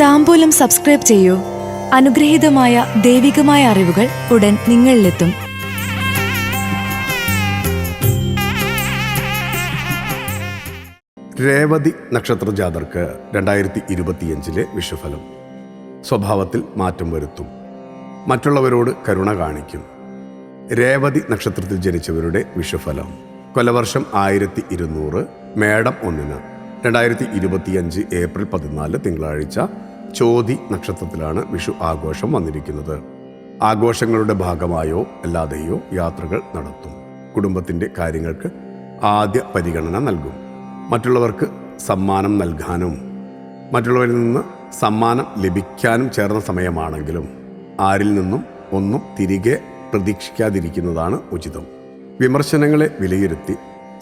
താമ്പൂലം subscribe ചെയ്യൂ. അനുഗ്രഹീതമായ ദൈവികമായ അറിവുകൾ ഉടൻ നിങ്ങളിലെത്തും. രേവതി നക്ഷത്ര ജാതർക്ക് രണ്ടായിരത്തി ഇരുപത്തിയഞ്ചിലെ വിഷുഫലം. സ്വഭാവത്തിൽ മാറ്റം വരുത്തും. മറ്റുള്ളവരോട് കരുണ കാണിക്കും. രേവതി നക്ഷത്രത്തിൽ ജനിച്ചവരുടെ വിഷുഫലം. കൊലവർഷം ആയിരത്തി ഇരുന്നൂറ് മേടം ഒന്നിന്. രണ്ടായിരത്തി ഇരുപത്തിയഞ്ച് ഏപ്രിൽ പതിനാല് തിങ്കളാഴ്ച ചോതി നക്ഷത്രത്തിലാണ് വിഷു ആഘോഷം വന്നിരിക്കുന്നത്. ആഘോഷങ്ങളുടെ ഭാഗമായോ അല്ലാതെയോ യാത്രകൾ നടത്തും. കുടുംബത്തിന്റെ കാര്യങ്ങൾക്ക് ആദ്യ പരിഗണന നൽകും. മറ്റുള്ളവർക്ക് സമ്മാനം നൽകാനും മറ്റുള്ളവരിൽ നിന്ന് സമ്മാനം ലഭിക്കാനും ചേർന്ന സമയമാണെങ്കിലും ആരിൽ നിന്നും ഒന്നും തിരികെ പ്രതീക്ഷിക്കാതിരിക്കുന്നതാണ് ഉചിതം. വിമർശനങ്ങളെ വിലയിരുത്തി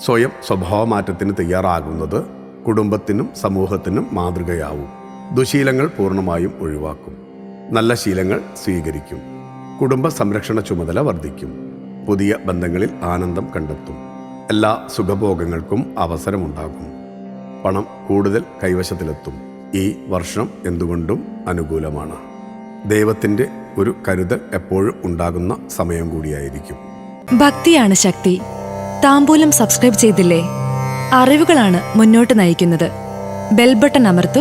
സ്വയം സ്വഭാവമാറ്റത്തിന് തയ്യാറാകുന്നത് കുടുംബത്തിനും സമൂഹത്തിനും മാതൃകയാവും. ദുശീലങ്ങൾ പൂർണമായും ഒഴിവാക്കും. നല്ല ശീലങ്ങൾ സ്വീകരിക്കും. കുടുംബ സംരക്ഷണ ചുമതല വർദ്ധിക്കും. പുതിയ ബന്ധങ്ങളിൽ ആനന്ദം കണ്ടെത്തും. എല്ലാ സുഖഭോഗങ്ങൾക്കും അവസരമുണ്ടാകും. പണം കൂടുതൽ കൈവശത്തിലെത്തും. ഈ വർഷം എന്തുകൊണ്ടും അനുകൂലമാണ്. ദൈവത്തിന്റെ ഒരു കരുതൽ എപ്പോഴും ഉണ്ടാകുന്ന സമയം കൂടിയായിരിക്കും. ഭക്തിയാണ് ശക്തി. താമ്പൂലം സബ്സ്ക്രൈബ് ചെയ്തില്ലേ? അറിവുകളാണ് മുന്നോട്ട് നയിക്കുന്നത്. ബെൽബട്ടൺ അമർത്തു.